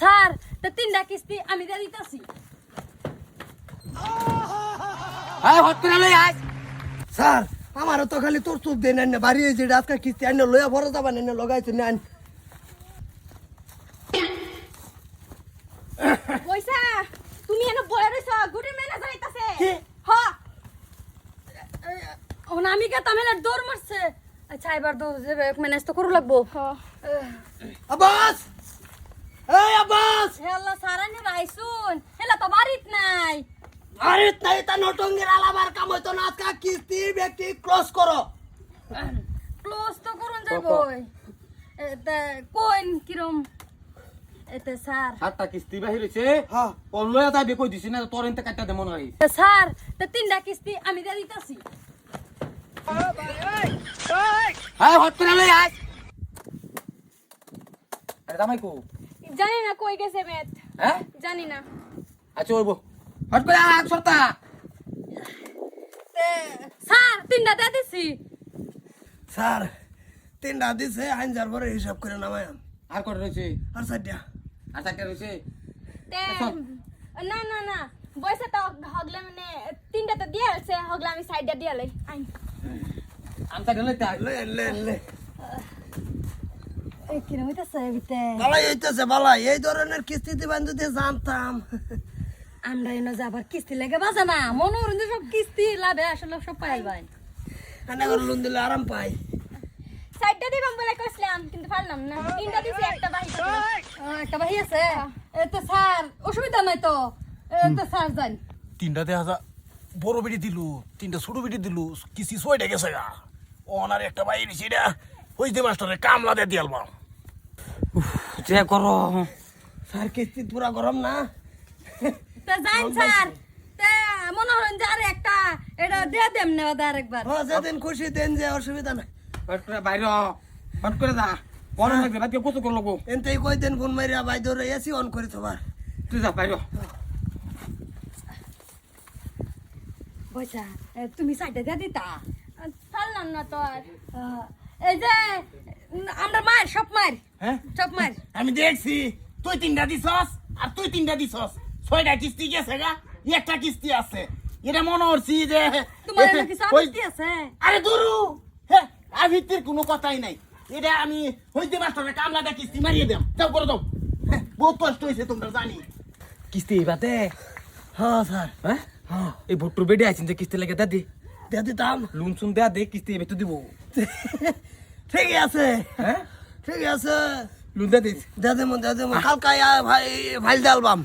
Sir তো তিনটা কিস্তি আমি দিয়ে দিতেছি। হ্যাঁ করে লই স্যার আমারও তো খালি তোর চুপ দেন না বাড়ি হয়েছে আজকে কিস্তি আইন লইয়া ভরো যাবেন এনে লগাইছে পয়সা তুমি এনে বয়ে রইছ গুডি ম্যানেজার আইতাছে কি? হ। ওনা আমি কে তামেলে দৌড় মারছে। আচ্ছা এবার দৌড় যাবে ম্যানেজ তো করু লাগবো। আব্বাস এই আব্বাস! হেলা সারানি রাইছুন হেলা তো বাড়িত নাই। আরে তাই তা নটঙ্গের আলাবার কাম হইতো না। আজকে কিস্তি ব্যক্তি ক্লোজ করো। ক্লোজ তো করুন এতে কোন কিরম? এতে স্যার। সাতটা কিস্তি বাহির হইছে হ্যাঁ কোন লয়া যাবে কই দিছি না তোর এনতে কাটটা দে মনে হয়। স্যার তো তিনটা কিস্তি আমি দিয়ে দিতেছি। হ্যাঁ হট করে লই আরে জামাই কো জানি না কই গেছে মেত হ্যাঁ? জানি না আচ্ছা ওইব হট করে আস সরতা। স্যার তিনটা দিয়ে দিছি। স্যার তিনটা দিছে আইন যার পরে হিসাব করে নামায় আর কত রইছে আর সাইডটা আর চারটা রইছে তে আচ্ছা। না না না বয়সে তো হগলে মানে তিনটা তো দিয়ে আছে হগলে আমি সাইডটা দিয়ে লই। আইন। আমটা গেলে তাই লে লে লে এই কিরম হইতাছে বিতে বালাই হইতেছে বালাই। এই ধরনের কিস্তি দিবেন যদি জানতাম। আমরা এনে যাবার কিস্তি লেগে বাজে না। মনোরঞ্জন সব কিস্তি লাভে আসলে সব পাইল ভাই। এনে করে লোন দিলে আরাম পাই। সাইডটা দিবাম বলে কইছিলাম কিন্তু পারলাম না। তিনটা দিছি একটা বাহি একটা বাহি আছে? এ তো স্যার অসুবিধা নাই তো? এ তো স্যার জান তিনটা দেখা যা বড় বেটি দিল তিনটা ছোট বেটি দিল কিসি ছয়টা গেছে গা। ওনার একটা বাইরে সেটা হইতে মাস্টারে কামলা দিয়ে দিয়ালবাম যে করো স্যার কিস্তি পুরা গরম না? তো জান স্যার তে মনোরঞ্জন আর একটা এটা দিয়ে দেম না আরেকবার। ও যেদিন খুশি দেন যে অসুবিধা নাই। হট করে বাইরে হট করে যা। গরম লাগবে বাকি কত করে লাগবো? এনতেই কই দেন ফোন মারিয়া বাই ধরে এসি অন করে তোমার তুই যা বাইরে এ, তুমি সাইডটা দিয়ে দিতা। পারলাম না তো আর। এই যে আমরা মার সব মার। হ্যাঁ? সব মার। আমি দেখছি তুই তিনটা দিছস আর তুই তিনটা দিছস। ছয়টা কিস্তি গেছে গা একটা কিস্তি আছে। এটা মনে হচ্ছি যে তোমার আপত্তি আছে? আরে দুরু! হ্যাঁ আর ভিত্তির কোনো কথাই নাই। এটা আমি হইতে মাস্টারে কামলা দিয়ে কিস্তি মারিয়ে দাম। যাও করে দাও। বহুত কষ্ট হয়েছে তোমরা জানি। কিস্তি বাতে হ্যাঁ স্যার। হ্যাঁ? হ্যাঁ। এই ভুট্টুর বেডে আছেন যে কিস্তি লাগে দাদি দিয়ে দাম। লুন চুন দেয়া দে কিস্তি এবার তো দিব। ঠিকই আছে। হ্যাঁ? ঠিক আছে। লুন দেয়া দিস দে মন দে মন কালকা ভাই ফাইল ডালবাম